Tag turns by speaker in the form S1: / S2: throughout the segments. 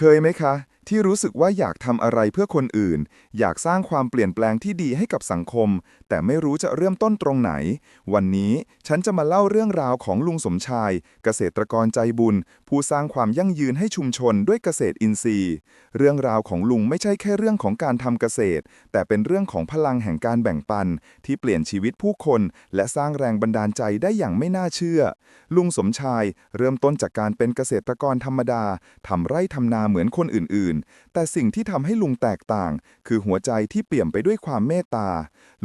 S1: เคยไหมคะ ที่รู้สึกว่าอยากทำอะไรเพื่อคนอื่น อยากสร้างความเปลี่ยนแปลงที่ดีให้กับสังคม แต่ไม่รู้จะเริ่มต้นตรงไหน วันนี้ฉันจะมาเล่าเรื่องราวของลุงสมชาย เกษตรกรใจบุญ ผู้สร้างความยั่งยืนให้ชุมชนด้วยเกษตรอินทรีย์ เรื่องราวของลุงไม่ใช่แค่เรื่องของการทำเกษตร แต่เป็นเรื่องของพลังแห่งการแบ่งปัน ที่เปลี่ยนชีวิตผู้คน และสร้างแรงบันดาลใจได้อย่างไม่น่าเชื่อ ลุงสมชายเริ่มต้นจากการเป็นเกษตรกรธรรมดาทำไร่ทำนาเหมือนคนอื่นๆแต่สิ่งที่ทำให้ลุงแตกต่าง คือหัวใจที่เปี่ยมไปด้วยความเมตตา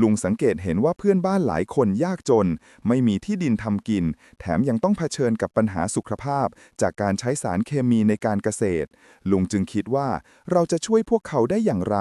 S1: ลุงสังเกตเห็นว่าเพื่อนบ้านหลายคนยากจน ไม่มีที่ดินทำกิน แถมยังต้องเผชิญกับปัญหาสุขภาพ จากการใช้สารเคมีในการเกษตร ลุงจึงคิดว่าเราจะช่วยพวกเขาได้อย่างไร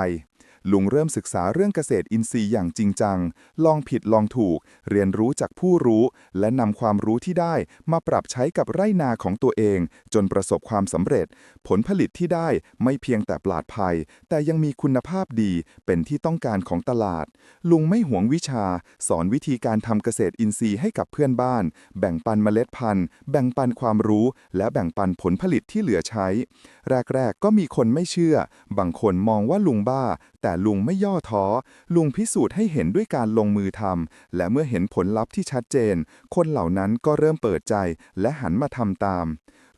S1: ลุงเริ่มศึกษาเรื่องเกษตรอินทรีย์อย่างจริงจัง ลองผิดลองถูก เรียนรู้จากผู้รู้ และนำความรู้ที่ได้มาปรับใช้กับไร่นาของตัวเอง จนประสบความสำเร็จ ผลผลิตที่ได้ไม่เพียงแต่ปลอดภัย แต่ยังมีคุณภาพดี เป็นที่ต้องการของตลาด ลุงไม่หวงวิชา สอนวิธีการทำเกษตรอินทรีย์ให้กับเพื่อนบ้าน แบ่งปันเมล็ดพันธุ์ แบ่งปันความรู้ และแบ่งปันผลผลิตที่เหลือใช้ แรก ๆ ก็มีคนไม่เชื่อ บางคนมองว่าลุงบ้า แต่ลุงไม่ย่อท้อ ลุงพิสูจน์ให้เห็นด้วยการลงมือทำ และเมื่อเห็นผลลัพธ์ที่ชัดเจน คนเหล่านั้นก็เริ่มเปิดใจและหันมาทำตาม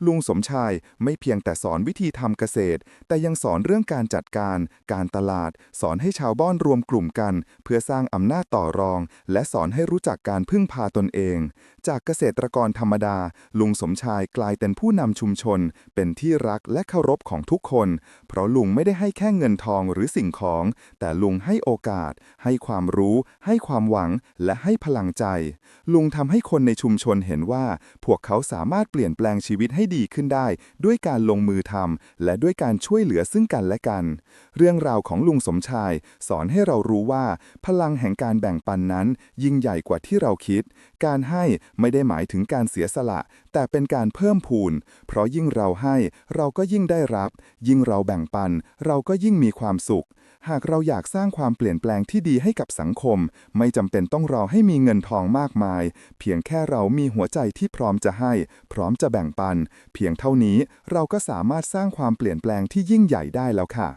S1: ลุงสมชายไม่เพียงแต่สอนวิธีทำเกษตร แต่ยังสอนเรื่องการจัดการ การตลาด สอนให้ชาวบ้านรวมกลุ่มกัน เพื่อสร้างอำนาจต่อรอง และสอนให้รู้จักการพึ่งพาตนเอง จากเกษตรกรธรรมดา ลุงสมชายกลายเป็นผู้นำชุมชน เป็นที่รักและเคารพของทุกคน เพราะลุงไม่ได้ให้แค่เงินทองหรือสิ่งของ แต่ลุงให้โอกาส ให้ความรู้ ให้ความหวัง และให้พลังใจ ลุงทำให้คนในชุมชนเห็นว่า พวกเขาสามารถเปลี่ยนแปลงชีวิตให้ดีขึ้นได้ ด้วยการลงมือทำและด้วยการช่วยเหลือซึ่งกันและกัน เรื่องราวของลุงสมชาย สอนให้เรารู้ว่า พลังแห่งการแบ่งปันนั้น ยิ่งใหญ่กว่าที่เราคิด การให้ไม่ได้หมายถึงการเสียสละ แต่เป็นการเพิ่มพูน เพราะยิ่งเราให้ เราก็ยิ่งได้รับ ยิ่งเราแบ่งปัน เราก็ยิ่งมีความสุข หากเราอยากสร้างความเปลี่ยนแปลงที่ดีให้กับสังคม ไม่จำเป็นต้องรอให้มีเงินทองมากมาย เพียงแค่เรามีหัวใจที่พร้อมจะให้ พร้อมจะแบ่งปัน เพียงเท่านี้เราก็สามารถสร้างความเปลี่ยนแปลงที่ยิ่งใหญ่ได้แล้วค่ะ